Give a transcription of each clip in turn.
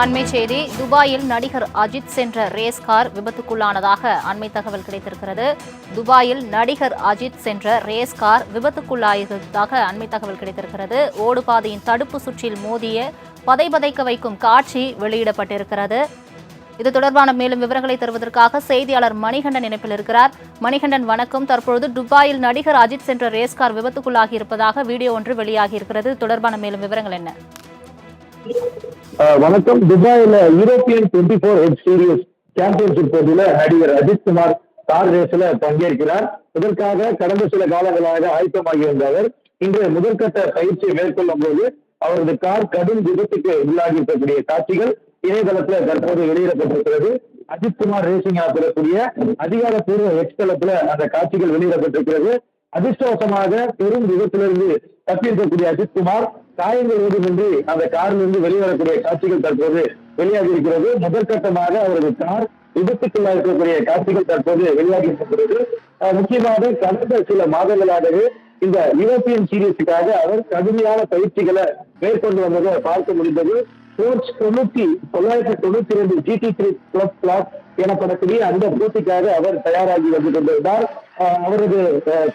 அண்மை செய்தி துபாயில் நடிகர் அஜித் சென்ற ரேஸ் கார் விபத்துக்குள்ளானதாக அண்மை தகவல் கிடைத்திருக்கிறது. துபாயில் நடிகர் அஜித் சென்ற ரேஸ் கார் விபத்துக்குள்ளாயிருந்ததாக அண்மை தகவல் கிடைத்திருக்கிறது. ஓடுபாதையின் தடுப்பு சுற்றில் மோதிய பதைபதைக்க வைக்கும் காட்சி வெளியிடப்பட்டிருக்கிறது. இது தொடர்பான மேலும் விவரங்களை தருவதற்காக செய்தியாளர் மணிகண்டன் இணைப்பில் இருக்கிறார். மணிகண்டன் வணக்கம். தற்பொழுது துபாயில் நடிகர் அஜித் சென்ற ரேஸ் கார் விபத்துக்குள்ளாகி இருப்பதாக வீடியோ ஒன்று வெளியாகி இருக்கிறது தொடர்பான மேலும் விவரங்கள் என்ன? வணக்கம். துபாயில European twenty four head series championship போட்டியில நடிகர் அஜித் குமார் கார் ரேஸ்ல பங்கேற்கிறார். இதற்காக கடந்த சில காலங்களாக ஆயத்தமாகி வந்த அவர் இன்று முதற்கட்ட பயிற்சியை மேற்கொள்ளும் போது அவரது கார் கடும் விபத்துக்கு உள்ளாகி இருக்கக்கூடிய காட்சிகள் இணையதளத்துல தற்போது வெளியிடப்பட்டிருக்கிறது. அஜித் குமார் ரேசிங் ஆகக்கூடிய அதிகாரப்பூர்வ எக்ஸ்தளத்துல அந்த காட்சிகள் வெளியிடப்பட்டிருக்கிறது. அதிர்ஷ்டவசமாக பெரும் விபத்திலிருந்து தப்பியிருக்கக்கூடிய அஜித் குமார் காயங்கள் ஏதுமின்றி அந்த காரிலிருந்து வெளிவரக்கூடிய காட்சிகள் தற்போது வெளியாகி இருக்கிறது முதற்கட்டமாக அவரது கார் விபத்துக்குள்ளாக இருக்கக்கூடிய காட்சிகள் தற்போது வெளியாகி இருக்கிறது முக்கியமாக கடந்த சில மாதங்களாகவே இந்த யூரோப்பியன் சீரீஸுக்காக அவர் கடுமையான பயிற்சிகளை மேற்கொண்டு வந்ததை பார்க்க முடிந்தது. ஸ்போர்ட்ஸ் தொண்ணூத்தி தொள்ளாயிரத்தி தொண்ணூத்தி ரெண்டு ஜிடி த்ரீ பிளஸ் பிளாக் எனப்படக்கூடிய அந்த போட்டிக்காக அவர் தயாராகி வந்து கொண்டிருந்தார். அவரது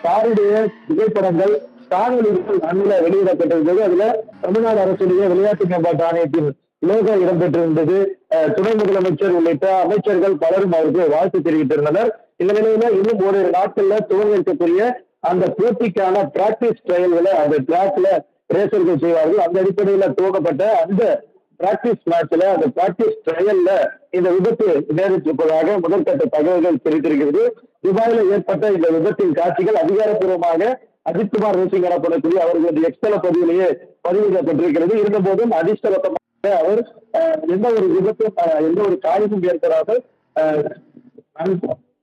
காருடைய புகைப்படங்கள் காணொலி அண்மையில வெளியிடப்பட்டிருந்தது. அதுல தமிழ்நாடு அரசுடைய விளையாட்டு மேம்பாட்டு ஆணையத்தின் லோகோ இடம்பெற்றிருந்தது. துணை முதலமைச்சர் உள்ளிட்ட அமைச்சர்கள் பலரும் அவருக்கு வாழ்த்து தெரிவித்திருந்தனர். இந்த நிலையில இன்னும் ஓரிரு நாட்கள்ல துவங்க இருக்கக்கூடிய அந்த போட்டிக்கான பிராக்டிஸ் ட்ரையல்களை அந்த டிராக்ல ரேசர்கள் செய்வார்கள். அந்த அடிப்படையில துவங்கப்பட்ட அந்த பிராக்டிஸ் மேட்ச்ல அந்த பிராக்டிஸ் ட்ரையல்ல இந்த விபத்து நேரிட்டிருப்பதாக முதற்கட்ட தகவல்கள் தெரிவித்திருக்கிறது. துபாயில ஏற்பட்ட இந்த விபத்தின் காட்சிகள் அதிகாரப்பூர்வமாக அஜித்குமார் ரேசிங் எனப்படக்கூடிய அவர்களது எக்ஸ்தல பதிவிலேயே பதிவிடப்பட்டிருக்கிறது. இருந்தபோதும் அதிர்ஷ்டவசமாக அவர் எந்த ஒரு விபத்தும் எந்த ஒரு காயமும் ஏற்படாத அஹ்,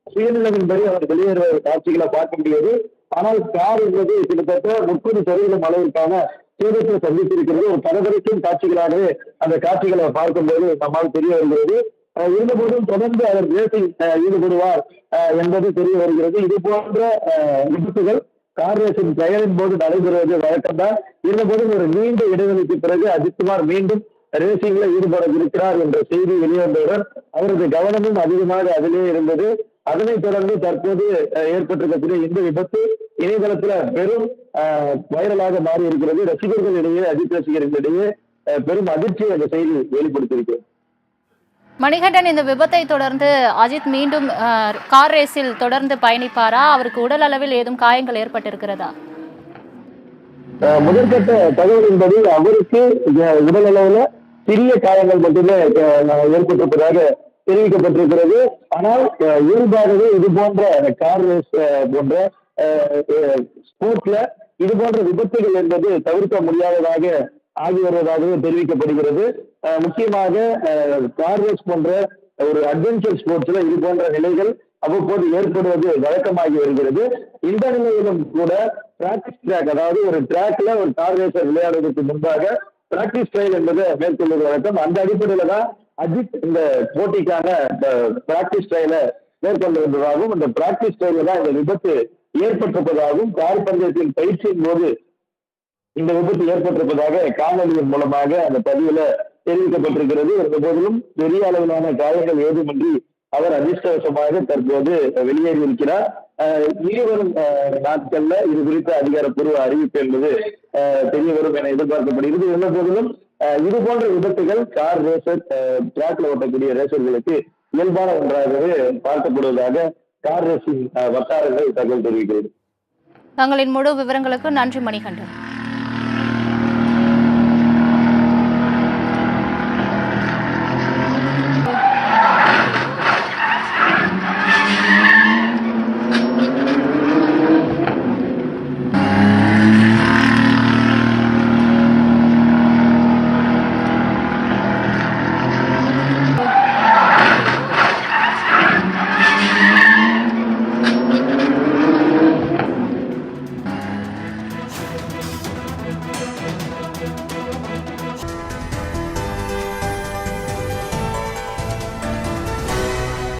சுயநிலையின்படி அவர் வெளியேற காட்சிகளை பார்க்க முடியாது. ஆனால் கார் என்பது கிட்டத்தட்ட முப்பது சதவீதம் அளவிற்கான சேதத்தை சந்தித்திருக்கிறது. ஒரு பரபரக்கும் காட்சிகளாகவே அந்த காட்சிகளை பார்க்கும்போது நம்மால் தெரிய வருகிறது. இருந்தபோதும் தொடர்ந்து அவர் ரேசிங் ஈடுபடுவார் என்பது தெரிய வருகிறது. இது போன்ற விபத்துகள் கார் ரேசிங் செயலின் போது நடைபெறுவது வழக்கம்தான் இருந்தபோது ஒரு நீண்ட இடைவெளிக்கு பிறகு அஜித்குமார் மீண்டும் ரேசிங்ல ஈடுபட இருக்கிறார் என்ற செய்தி வெளிவந்தவுடன் அவரது கவனமும் அதிகமாக அதிலே இருந்தது. அதனைத் தொடர்ந்து தற்போது ஏற்பட்டிருக்கக்கூடிய இந்த விபத்து இணையதளத்துல பெரும் வைரலாக மாறி இருக்கிறது ரசிகர்களிடையே அஜித் ரசிகர்களிடையே பெரும் அதிர்ச்சியை அந்த செய்தி வெளிப்படுத்தியிருக்கிறது மணிகண்டன் இந்த விபத்தை தொடர்ந்து அஜித் மீண்டும் கார் ரேஸில் தொடர்ந்து பயணிப்பாரா? அவருக்கு உடல் அளவில் ஏதும் காயங்கள் ஏற்பட்டிருக்கிறதா? முதற்கட்ட தகவலின்படி அவருக்கு உடல் அளவுல சிறிய காயங்கள் மட்டுமே ஏற்பட்டிருப்பதாக தெரிவிக்கப்பட்டிருக்கிறது. ஆனால் இயல்பாகவே இது போன்ற கார் ரேஸ் போன்ற ஸ்போர்ட்ல இது போன்ற விபத்துகள் என்பது தவிர்க்க முடியாததாக ஆகி வருவதாகவும் தெரிவிக்கப்படுகிறது முக்கியமாக கார் ரேஸ் போன்ற ஒரு அட்வென்ச்சர் ஸ்போர்ட்ஸ்ல இது போன்ற நிலைகள் அவ்வப்போது ஏற்படுவது வழக்கமாகி வருகிறது. இந்த நிலையிலும் கூட பிராக்டிஸ் ட்ராக் அதாவது ஒரு ட்ராக்ல ஒரு கார் ரேசர் விளையாடுவதற்கு முன்பாக பிராக்டிஸ் ட்ரையல் என்பதை மேற்கொள்வது வழக்கம். அந்த அடிப்படையில தான் அஜித் இந்த போட்டிக்கான பிராக்டிஸ் ட்ரையலை மேற்கொண்டிருந்ததாகவும் இந்த பிராக்டிஸ் ட்ரையல தான் இந்த விபத்து ஏற்பட்டிருப்பதாகவும் கார் பந்தயத்தின் பயிற்சியின் போது இந்த விபத்து ஏற்பட்டிருப்பதாக காணொலியின் மூலமாக அந்த பதிவுல தெரிவிக்கப்பட்டிருக்கிறது. இருந்த போதிலும் பெரிய அளவிலான காயங்கள் ஏதுமின்றி அவர் அதிர்ஷ்டவசமாக தற்போது வெளியேறி இருக்கிறார் இனிவரும் நாட்கள்ல இது குறித்த அதிகாரப்பூர்வ அறிவிப்பு என்பது தெரிய வரும் என எதிர்பார்க்கப்படுகிறது. இருந்த போதிலும் அஹ், இது போன்ற விபத்துகள் கார் ரேசர் டிராக்ல ஓட்டக்கூடிய ரேசர்களுக்கு இயல்பான ஒன்றாகவே பார்க்கப்படுவதாக கார் ரேசிங் அஹ், வட்டாரங்கள் தகவல் தெரிவிக்கிறது. தங்களின் முழு விவரங்களுக்கு நன்றி மணிகண்டன்.